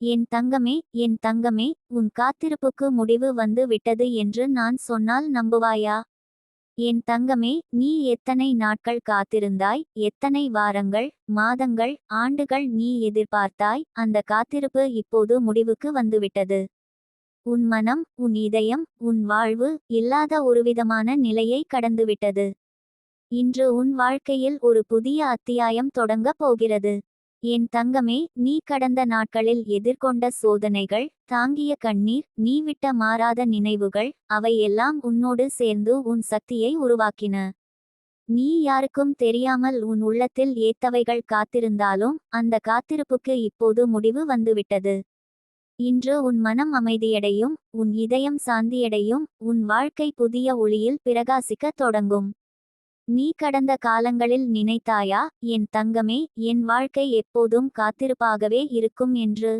என் தங்கமே என் தங்கமே உன் காத்திருப்புக்கு முடிவு வந்து விட்டது என்று நான் சொன்னால் நம்புவாயா? என் தங்கமே நீ எத்தனை நாட்கள் காத்திருந்தாய்? எத்தனை வாரங்கள் மாதங்கள் ஆண்டுகள் நீ எதிர்பார்த்தாய்? அந்த காத்திருப்பு இப்போது முடிவுக்கு வந்துவிட்டது உன் மனம் உன் இதயம் உன் வாழ்வு இல்லாத ஒருவிதமான நிலையை கடந்துவிட்டது இன்று உன் வாழ்க்கையில் ஒரு புதிய அத்தியாயம் தொடங்கப் போகிறது. என் தங்கமே நீ கடந்த நாட்களில் எதிர்கொண்ட சோதனைகள் தாங்கிய கண்ணீர் நீ விட்ட மாறாத நினைவுகள் அவை எல்லாம் உன்னோடு சேர்ந்து உன் சக்தியை உருவாக்கின. நீ யாருக்கும் தெரியாமல் உன் உள்ளத்தில் ஏத்தவைகள் காத்திருந்தாலும் அந்த காத்திருப்புக்கு இப்போது முடிவு வந்துவிட்டது. இன்று உன் மனம் அமைதியடையும் உன் இதயம் சாந்தியடையும் உன் வாழ்க்கை புதிய ஒளியில் பிரகாசிக்கத் தொடங்கும். நீ கடந்த காலங்களில் நினைத்தாயா? என் தங்கமே என் வாழ்க்கை எப்போதும் காத்திருப்பாகவே இருக்கும் என்று.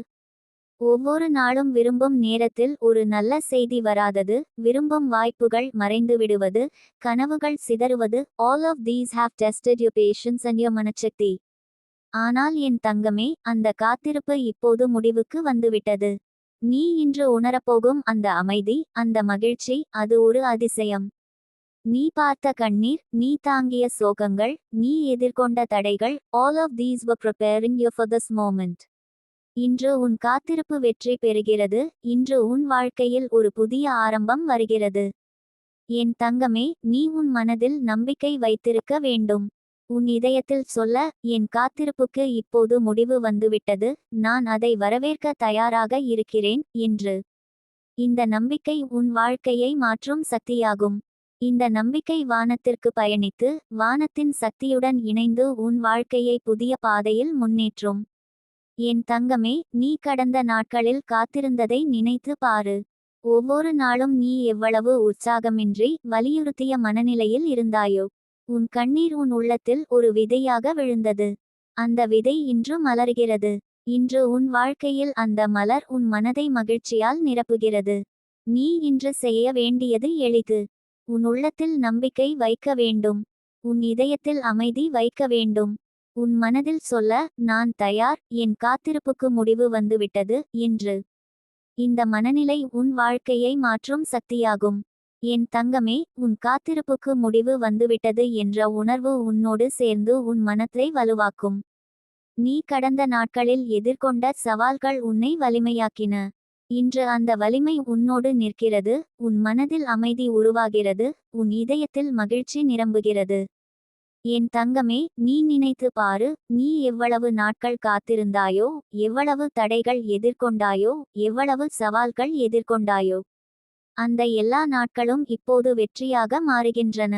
ஒவ்வொரு நாளும் விரும்பும் நேரத்தில் ஒரு நல்ல செய்தி வராதது விரும்பும் வாய்ப்புகள் மறைந்து விடுவது கனவுகள் சிதறுவது. All of these have tested you patience and you மனச்சக்தி. ஆனால் என் தங்கமே அந்த காத்திருப்பு இப்போது முடிவுக்கு வந்துவிட்டது. நீ இன்று உணரப்போகும் அந்த அமைதி அந்த மகிழ்ச்சி அது ஒரு அதிசயம். நீ பார்த்த கண்ணீர் நீ தாங்கிய சோகங்கள் நீ எதிர்கொண்ட தடைகள் all of these were preparing you for this moment. இன்று உன் காத்திருப்பு வெற்றி பெறுகிறது இன்று உன் வாழ்க்கையில் ஒரு புதிய ஆரம்பம் வருகிறது. என் தங்கமே நீ உன் மனதில் நம்பிக்கை வைத்திருக்க வேண்டும். உன் இதயத்தில் சொல்ல என் காத்திருப்புக்கு இப்போது முடிவு வந்துவிட்டது நான் அதை வரவேற்க தயாராக இருக்கிறேன் என்று. இந்த நம்பிக்கை உன் வாழ்க்கையை மாற்றும் சக்தியாகும். இந்த நம்பிக்கை வானத்திற்கு பயணித்து வானத்தின் சக்தியுடன் இணைந்து உன் வாழ்க்கையை புதிய பாதையில் முன்னேற்றும். என் தங்கமே நீ கடந்த நாட்களில் காத்திருந்ததை நினைத்து பாரு. ஒவ்வொரு நாளும் நீ எவ்வளவு உற்சாகமின்றி வலியுறுத்திய மனநிலையில் இருந்தாயோ. உன் கண்ணீர் உன் உள்ளத்தில் ஒரு விதையாக விழுந்தது. அந்த விதை இன்று மலர்கிறது. இன்று உன் வாழ்க்கையில் அந்த மலர் உன் மனதை மகிழ்ச்சியால் நிரப்புகிறது. நீ இன்று செய்ய வேண்டியது எளிது. உன் உள்ளத்தில் நம்பிக்கை வைக்க வேண்டும். உன் இதயத்தில் அமைதி வைக்க வேண்டும். உன் மனதில் சொல்ல நான் தயார் என் காத்திருப்புக்கு முடிவு வந்துவிட்டது என்று. இந்த மனநிலை உன் வாழ்க்கையை மாற்றும் சக்தியாகும். என் தங்கமே உன் காத்திருப்புக்கு முடிவு வந்துவிட்டது என்ற உணர்வு உன்னோடு சேர்ந்து உன் மனத்தை வலுவாக்கும். நீ கடந்த நாட்களில் எதிர்கொண்ட சவால்கள் உன்னை வலிமையாக்கின. இன்று அந்த வலிமை உன்னோடு நிற்கிறது உன் மனதில் அமைதி உருவாகிறது உன் இதயத்தில் மகிழ்ச்சி நிரம்புகிறது. என் தங்கமே நீ நினைத்து பாரு நீ எவ்வளவு நாட்கள் காத்திருந்தாயோ எவ்வளவு தடைகள் எதிர்கொண்டாயோ எவ்வளவு சவால்கள் எதிர்கொண்டாயோ. அந்த எல்லா நாட்களும் இப்போது வெற்றியாக மாறுகின்றன.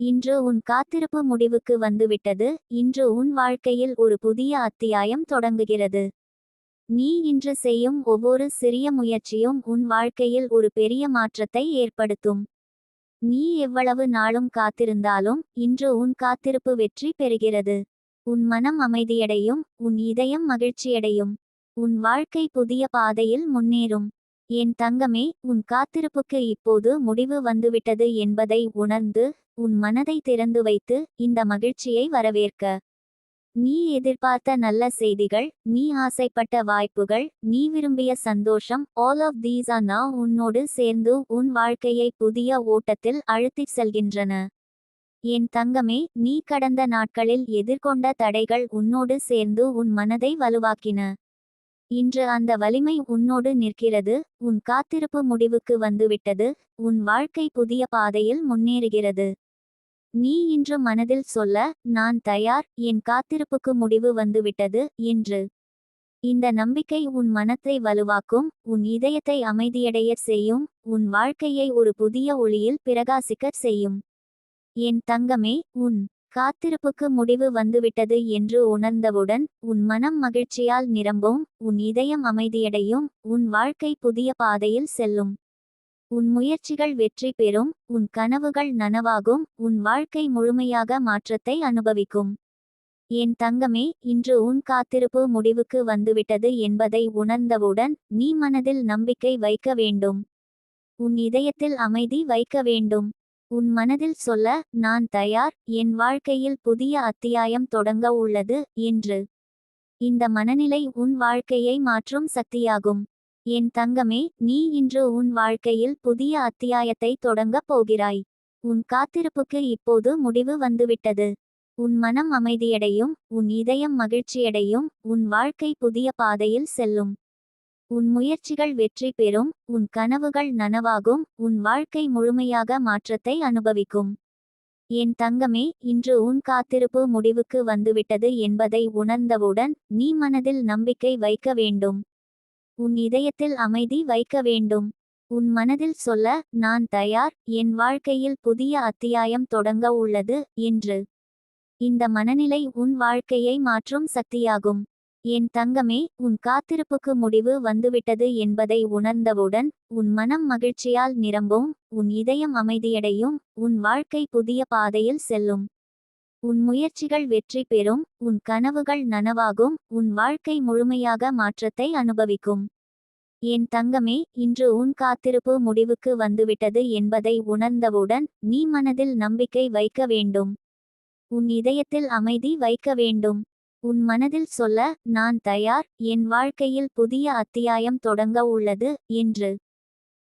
இன்று உன் காத்திருப்பு முடிவுக்கு வந்துவிட்டது இன்று உன் வாழ்க்கையில் ஒரு புதிய அத்தியாயம் தொடங்குகிறது. நீ இன்று செய்யும் ஒவ்வொரு சிறிய முயற்சியும் உன் வாழ்க்கையில் ஒரு பெரிய மாற்றத்தை ஏற்படுத்தும். நீ எவ்வளவு நாளும் காத்திருந்தாலும் இன்று உன் காத்திருப்பு வெற்றி பெறுகிறது. உன் மனம் அமைதியடையும் உன் இதயம் மகிழ்ச்சியடையும். உன் வாழ்க்கை புதிய பாதையில் முன்னேறும். என் தங்கமே உன் காத்திருப்புக்கு இப்போது முடிவு வந்துவிட்டது என்பதை உணர்ந்து உன் மனதை திறந்து வைத்து இந்த மகிழ்ச்சியை வரவேற்க. நீ எதிர்பார்த்த நல்ல செய்திகள் நீ ஆசைப்பட்ட வாய்ப்புகள் நீ விரும்பிய சந்தோஷம் ஆல் ஆஃப் தீஸ் ஆர் உன்னோடு சேர்ந்து உன் வாழ்க்கையை புதிய ஓட்டத்தில் அழுத்திச் செல்கின்றன. என் தங்கமே நீ கடந்த நாட்களில் எதிர்கொண்ட தடைகள் உன்னோடு சேர்ந்து உன் மனதை வலுவாக்கின. இன்று அந்த வலிமை உன்னோடு நிற்கிறது உன் காத்திருப்பு முடிவுக்கு வந்துவிட்டது உன் வாழ்க்கை புதிய பாதையில் முன்னேறுகிறது. நீ இன்று மனதில் சொல்ல நான் தயார் என் காத்திருப்புக்கு முடிவு வந்துவிட்டது என்று. இந்த நம்பிக்கை உன் மனத்தை வலுவாக்கும் உன் இதயத்தை அமைதியடைய செய்யும் உன் வாழ்க்கையை ஒரு புதிய ஒளியில் பிரகாசிக்க செய்யும். என் தங்கமே உன் காத்திருப்புக்கு முடிவு வந்துவிட்டது என்று உணர்ந்தவுடன் உன் மனம் மகிழ்ச்சியால் நிரம்பும் உன் இதயம் அமைதியடையும் உன் வாழ்க்கை புதிய பாதையில் செல்லும். உன் முயற்சிகள் வெற்றி பெறும் உன் கனவுகள் நனவாகும் உன் வாழ்க்கை முழுமையாக மாற்றத்தை அனுபவிக்கும். என் தங்கமே இன்று உன் காத்திருப்பு முடிவுக்கு வந்துவிட்டது என்பதை உணர்ந்தவுடன் நீ மனதில் நம்பிக்கை வைக்க வேண்டும். உன் இதயத்தில் அமைதி வைக்க வேண்டும். உன் மனதில் சொல்ல நான் தயார் என் வாழ்க்கையில் புதிய அத்தியாயம் தொடங்க உள்ளது என்று. இந்த மனநிலை உன் வாழ்க்கையை மாற்றும் சக்தியாகும். என் தங்கமே நீ இன்று உன் வாழ்க்கையில் புதிய அத்தியாயத்தை தொடங்கப் போகிறாய். உன் காத்திருப்புக்கு இப்போது முடிவு வந்துவிட்டது. உன் மனம் அமைதியடையும் உன் இதயம் மகிழ்ச்சியடையும் உன் வாழ்க்கை புதிய பாதையில் செல்லும். உன் முயற்சிகள் வெற்றி பெறும் உன் கனவுகள் நனவாகும் உன் வாழ்க்கை முழுமையாக மாற்றத்தை அனுபவிக்கும். என் தங்கமே இன்று உன் காத்திருப்பு முடிவுக்கு வந்துவிட்டது என்பதை உணர்ந்தவுடன் நீ மனதில் நம்பிக்கை வைக்க வேண்டும். உன் இதயத்தில் அமைதி வைக்க வேண்டும். உன் மனதில் சொல்ல நான் தயார் என் வாழ்க்கையில் புதிய அத்தியாயம் தொடங்க உள்ளது என்று. இந்த மனநிலை உன் வாழ்க்கையை மாற்றும் சக்தியாகும். என் தங்கமே உன் காத்திருப்புக்கு முடிவு வந்துவிட்டது என்பதை உணர்ந்தவுடன் உன் மனம் மகிழ்ச்சியால் நிரம்பும் உன் இதயம் அமைதியடையும் உன் வாழ்க்கை புதிய பாதையில் செல்லும். உன் முயற்சிகள் வெற்றி பெறும் உன் கனவுகள் நனவாகும் உன் வாழ்க்கை முழுமையாக மாற்றத்தை அனுபவிக்கும். என் தங்கமே இன்று உன் காத்திருப்பு முடிவுக்கு வந்துவிட்டது என்பதை உணர்ந்தவுடன் நீ மனதில் நம்பிக்கை வைக்க வேண்டும். உன் இதயத்தில் அமைதி வைக்க வேண்டும். உன் மனதில் சொல்ல நான் தயார் என் வாழ்க்கையில் புதிய அத்தியாயம் தொடங்க உள்ளது என்று.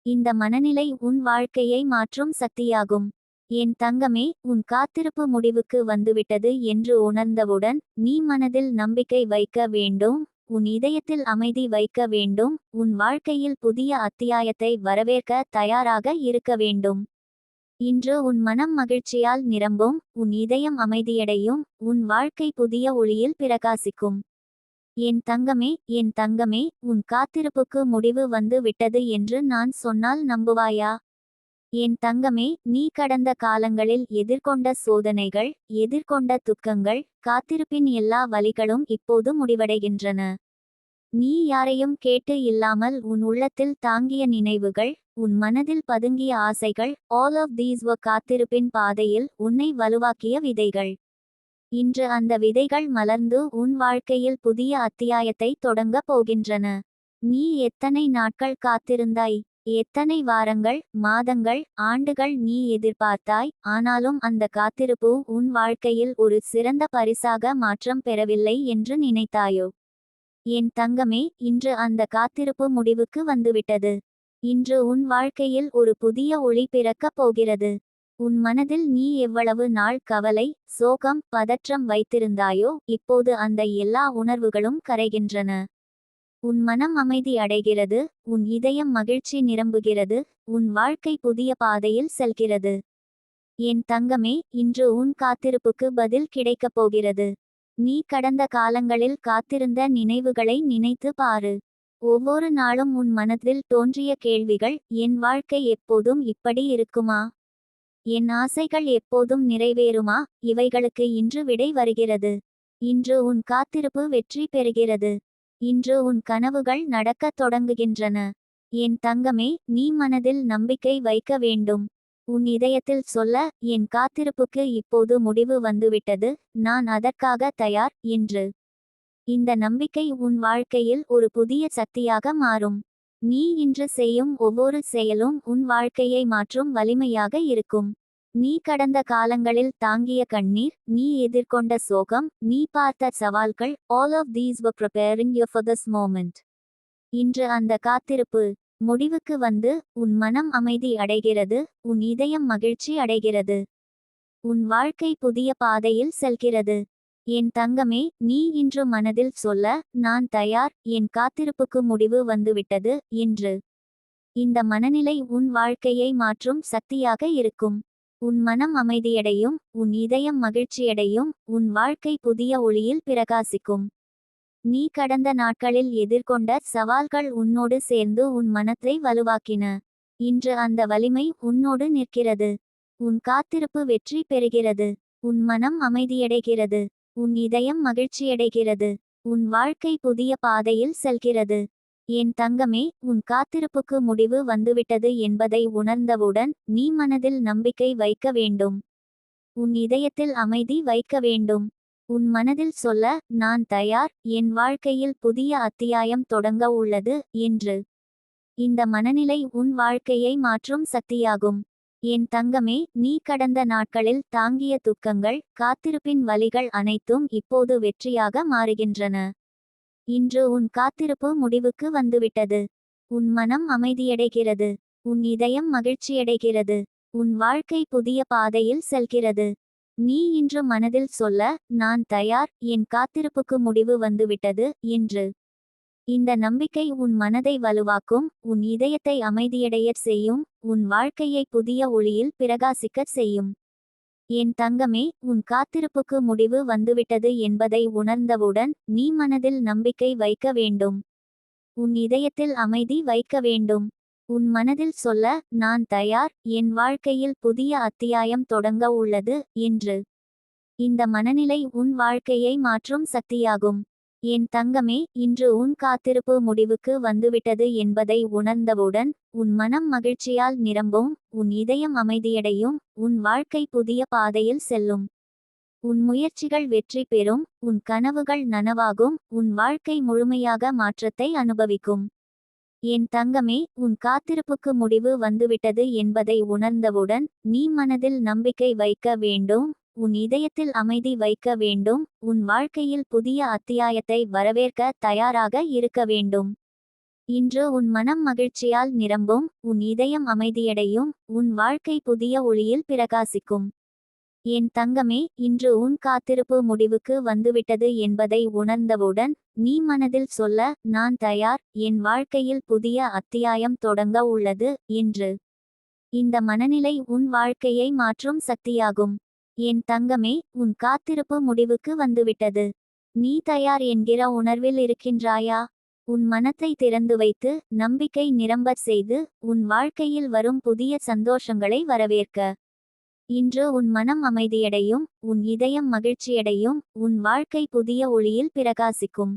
இந்த மனநிலை உன் வாழ்க்கையை மாற்றும் சக்தியாகும். என் தங்கமே உன் காத்திருப்பு முடிவுக்கு வந்துவிட்டது என்று உணர்ந்தவுடன் நீ மனதில் நம்பிக்கை வைக்க வேண்டும் உன் இதயத்தில் அமைதி வைக்க வேண்டும் உன் வாழ்க்கையில் புதிய அத்தியாயத்தை வரவேற்க தயாராக இருக்க வேண்டும். இன்று உன் மனம் மகிழ்ச்சியால் நிரம்பும் உன் இதயம் அமைதியடையும் உன் வாழ்க்கை புதிய ஒளியில் பிரகாசிக்கும். என் தங்கமே என் தங்கமே உன் காத்திருப்புக்கு முடிவு வந்து விட்டது என்று நான் சொன்னால் நம்புவாயா? என் தங்கமே நீ கடந்த காலங்களில் எதிர்கொண்ட சோதனைகள் எதிர்கொண்ட துக்கங்கள் காத்திருப்பின் எல்லா வழிகளும் இப்போது முடிவடைகின்றன. நீ யாரையும் கேட்டு இல்லாமல் உன் உள்ளத்தில் தாங்கிய நினைவுகள் உன் மனதில் பதுங்கிய ஆசைகள் ஆல் ஆஃப் தீஸ் வ காத்திருப்பின் பாதையில் உன்னை வலுவாக்கிய விதைகள். இன்று அந்த விதைகள் மலர்ந்து உன் வாழ்க்கையில் புதிய அத்தியாயத்தை தொடங்கப் போகின்றன. நீ எத்தனை நாட்கள் காத்திருந்தாய்? எத்தனை வாரங்கள் மாதங்கள் ஆண்டுகள் நீ எதிர்பார்த்தாய் ஆனாலும் அந்த காத்திருப்பு உன் வாழ்க்கையில் ஒரு சிறந்த பரிசாக மாற்றம் பெறவில்லை என்று நினைத்தாயோ? என் தங்கமே இன்று அந்த காத்திருப்பு முடிவுக்கு வந்துவிட்டது. இன்று உன் வாழ்க்கையில் ஒரு புதிய ஒளி பிறக்கப் போகிறது. உன் மனதில் நீ எவ்வளவு நாள் கவலை சோகம் பதற்றம் வைத்திருந்தாயோ இப்போது அந்த எல்லா உணர்வுகளும் கரைகின்றன. உன் மனம் அமைதி அடைகிறது உன் இதயம் மகிழ்ச்சி நிரம்புகிறது உன் வாழ்க்கை புதிய பாதையில் செல்கிறது. என் தங்கமே இன்று உன் காத்திருப்புக்கு பதில் கிடைக்கப் போகிறது. நீ கடந்த காலங்களில் காத்திருந்த நினைவுகளை நினைத்து பாரு. ஒவ்வொரு நாளும் உன் மனதில் தோன்றிய கேள்விகள் என் வாழ்க்கை எப்போதும் இப்படி இருக்குமா? என் ஆசைகள் எப்போதும் நிறைவேறுமா? இவைகளுக்கு இன்று விடை வருகிறது. இன்று உன் காத்திருப்பு வெற்றி பெறுகிறது. இன்று உன் கனவுகள் நடக்கத் தொடங்குகின்றன. என் தங்கமே நீ மனதில் நம்பிக்கை வைக்க வேண்டும். உன் இதயத்தில் சொல்ல என் காத்திருப்புக்கு இப்போது முடிவு வந்துவிட்டது. நான் அதற்காக தயார் என்று. இந்த நம்பிக்கை உன் வாழ்க்கையில் ஒரு புதிய சக்தியாக மாறும். நீ இன்று செய்யும் ஒவ்வொரு செயலும் உன் வாழ்க்கையை மாற்றும் வலிமையாக இருக்கும். நீ கடந்த காலங்களில் தாங்கிய கண்ணீர் நீ எதிர்கொண்ட சோகம் நீ பார்த்த சவால்கள் all of these were preparing you for this moment. இன்று அந்த காத்திருப்பு முடிவுக்கு வந்து உன் மனம் அமைதி அடைகிறது உன் இதயம் மகிழ்ச்சி அடைகிறது. உன் வாழ்க்கை புதிய பாதையில் செல்கிறது. என் தங்கமே நீ இன்று மனதில் சொல்ல நான் தயார் என் காத்திருப்புக்கு முடிவு வந்துவிட்டது என்று. இந்த மனநிலை உன் வாழ்க்கையை மாற்றும் சக்தியாக இருக்கும். உன் மனம் அமைதியடையும் உன் இதயம் மகிழ்ச்சியடையும் உன் வாழ்க்கை புதிய ஒளியில் பிரகாசிக்கும். நீ கடந்த நாட்களில் எதிர்கொண்ட சவால்கள் உன்னோடு சேர்ந்து உன் மனத்தை வலுவாக்கின. இன்று அந்த வலிமை உன்னோடு நிற்கிறது. உன் காத்திருப்பு வெற்றி பெறுகிறது. உன் மனம் அமைதியடைகிறது. உன் இதயம் மகிழ்ச்சியடைகிறது. உன் வாழ்க்கை புதிய பாதையில் செல்கிறது. என் தங்கமே உன் காத்திருப்புக்கு முடிவு வந்துவிட்டது என்பதை உணர்ந்தவுடன் நீ மனதில் நம்பிக்கை வைக்க வேண்டும். உன் இதயத்தில் அமைதி வைக்க வேண்டும். உன் மனதில் சொல்ல நான் தயார் என் வாழ்க்கையில் புதிய அத்தியாயம் தொடங்க உள்ளது என்று. இந்த மனநிலை உன் வாழ்க்கையை மாற்றும் சக்தியாகும். என் தங்கமே நீ கடந்த நாட்களில் தாங்கிய துக்கங்கள் காத்திருப்பின் வலிகள் அனைத்தும் இப்போது வெற்றியாக மாறுகின்றன. இன்று உன் காத்திருப்பு முடிவுக்கு வந்துவிட்டது. உன் மனம் அமைதியடைகிறது. உன் இதயம் மகிழ்ச்சியடைகிறது. உன் வாழ்க்கை புதிய பாதையில் செல்கிறது. நீ இன்று மனதில் சொல்ல நான் தயார் என் காத்திருப்புக்கு முடிவு வந்துவிட்டது என்று. இந்த நம்பிக்கை உன் மனதை வலுவாக்கும் உன் இதயத்தை அமைதியடையச் செய்யும் உன் வாழ்க்கையை புதிய ஒளியில் பிரகாசிக்கச் செய்யும். என் தங்கமே உன் காத்திருப்புக்கு முடிவு வந்துவிட்டது என்பதை உணர்ந்தவுடன் நீ மனதில் நம்பிக்கை வைக்க வேண்டும். உன் இதயத்தில் அமைதி வைக்க வேண்டும். உன் மனதில் சொல்ல நான் தயார் என் வாழ்க்கையில் புதிய அத்தியாயம் தொடங்க உள்ளது என்று. இந்த மனநிலை உன் வாழ்க்கையை மாற்றும் சக்தியாகும். என் தங்கமே இன்று உன் காத்திருப்பு முடிவுக்கு வந்துவிட்டது என்பதை உணர்ந்தவுடன் உன் மனம் மகிழ்ச்சியால் நிரம்பும் உன் இதயம் அமைதியடையும் உன் வாழ்க்கை புதிய பாதையில் செல்லும். உன் முயற்சிகள் வெற்றி பெறும் உன் கனவுகள் நனவாகும் உன் வாழ்க்கை முழுமையாக மாற்றத்தை அனுபவிக்கும். என் தங்கமே உன் காத்திருப்புக்கு முடிவு வந்துவிட்டது என்பதை உணர்ந்தவுடன் நீ மனதில் நம்பிக்கை வைக்க வேண்டும் உன் இதயத்தில் அமைதி வைக்க வேண்டும் உன் வாழ்க்கையில் புதிய அத்தியாயத்தை வரவேற்க தயாராக இருக்க வேண்டும். இன்று உன் மனம் மகிழ்ச்சியால் நிரம்பும் உன் இதயம் அமைதியடையும் உன் வாழ்க்கை புதிய ஒளியில் பிரகாசிக்கும். என் தங்கமே இன்று உன் காத்திருப்பு முடிவுக்கு வந்துவிட்டது என்பதை உணர்ந்தவுடன் நீ மனதில் சொல்ல நான் தயார் என் வாழ்க்கையில் புதிய அத்தியாயம் தொடங்க உள்ளது என்று. இந்த மனநிலை உன் வாழ்க்கையை மாற்றும் சக்தியாகும். என் தங்கமே உன் காத்திருப்பு முடிவுக்கு வந்துவிட்டது. நீ தயார் என்கிற உணர்வில் இருக்கின்றாயா? உன் மனத்தை திறந்து வைத்து நம்பிக்கை நிரம்பச் செய்து உன் வாழ்க்கையில் வரும் புதிய சந்தோஷங்களை வரவேற்க. இன்று உன் மனம் அமைதியடையும் உன் இதயம் மகிழ்ச்சியடையும் உன் வாழ்க்கை புதிய ஒளியில் பிரகாசிக்கும்.